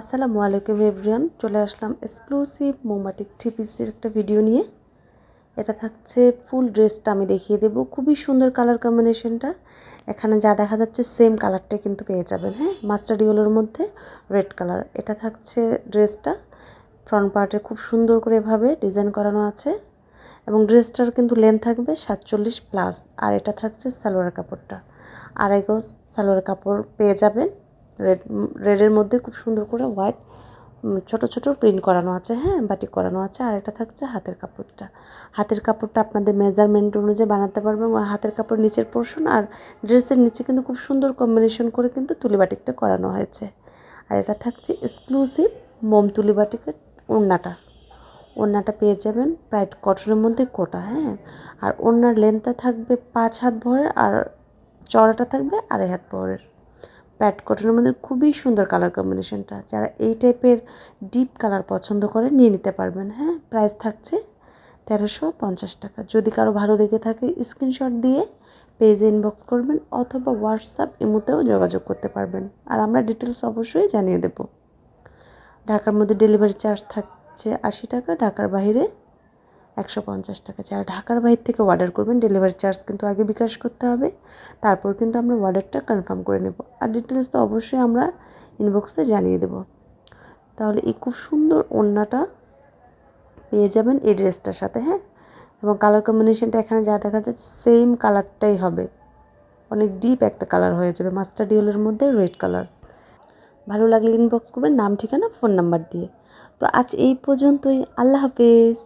আসসালামু আলাইকুম এভরিয়ান চলে আসলাম এক্সক্লুসিভ মোমাটিক থ্রি একটা ভিডিও নিয়ে। এটা থাকছে ফুল ড্রেসটা আমি দেখিয়ে দেবো। খুবই সুন্দর কালার কম্বিনেশনটা এখানে যা দেখা যাচ্ছে সেম কালারটাই কিন্তু পেয়ে যাবেন হ্যাঁ? মাস্টার্ড মধ্যে রেড কালার এটা থাকছে ড্রেসটা। ফ্রন্ট পার্টে খুব সুন্দর করে এভাবে ডিজাইন করানো আছে। এবং ড্রেসটার কিন্তু লেন্থ থাকবে সাতচল্লিশ প্লাস আর এটা থাকছে সালোয়ার কাপড়টা। আড়াই গজ সালোয়ার কাপড় পেয়ে যাবেন। রেড রেডের মধ্যে খুব সুন্দর করে হোয়াইট ছোট ছোট প্রিন্ট করানো আছে হ্যাঁ বাটিক করানো আছে, আর এটা থাকছে হাতের কাপড়টা। হাতের কাপড়টা আপনাদের মেজারমেন্ট অনুযায়ী বানাতে পারবেন হাতের কাপড় নিচের পোর্শন আর ড্রেসের নিচে কিন্তু খুব সুন্দর কম্বিনেশন করে কিন্তু তুলি বাটিকটা করানো হয়েছে। আর এটা থাকছে এক্সক্লুসিভ মোম তুলি বাটিকের ওড়নাটা। ওড়নাটা পেয়ে যাবেন প্রায় কটনের মধ্যে কোটা হ্যাঁ। আর ওড়নার লেন্থটা থাকবে পাঁচ হাত ভরের আর চড়াটা থাকবে আড়াই হাত ভরের। প্যাট কটনের মধ্যে খুবই সুন্দর কালার কম্বিনেশনটা যারা এই টাইপের ডিপ কালার পছন্দ করে নিয়ে নিতে পারবেন হ্যাঁ? প্রাইস থাকছে তেরোশো পঞ্চাশ টাকা। যদি কারও ভালো লেগে থাকে স্ক্রিনশট দিয়ে পেজে ইনবক্স করবেন অথবা হোয়াটসঅ্যাপ এমুতেও যোগাযোগ করতে পারবেন। আর আমরা ডিটেলস অবশ্যই জানিয়ে দেব। ঢাকার মধ্যে ডেলিভারি চার্জ থাকছে আশি টাকা, ঢাকার বাইরে একশো পঞ্চাশ টাকা যারা ঢাকার বাইরে থেকে অর্ডার করবেন ডেলিভারি চার্জ কিন্তু আগে বিকাশ করতে হবে। তারপর কিন্তু আমরা অর্ডারটা কনফার্ম করে নেব। আর ডিটেলস তো অবশ্যই আমরা ইনবক্সে জানিয়ে দেব। তাহলে এই খুব সুন্দর ওড়নাটা পেয়ে যাবেন এই ড্রেসটার সাথে হ্যাঁ? এবং কালার কম্বিনেশনটা এখানে যা দেখা যাচ্ছে সেম কালারটাই হবে। অনেক ডিপ একটা কালার হয়ে যাবে মাস্টার ডিওলের মধ্যে রেড কালার ভালো লাগলে ইনবক্স করবেন, নাম, ঠিকানা ফোন নাম্বার দিয়ে। তো আজ এই পর্যন্তই, আল্লাহ হাফেজ।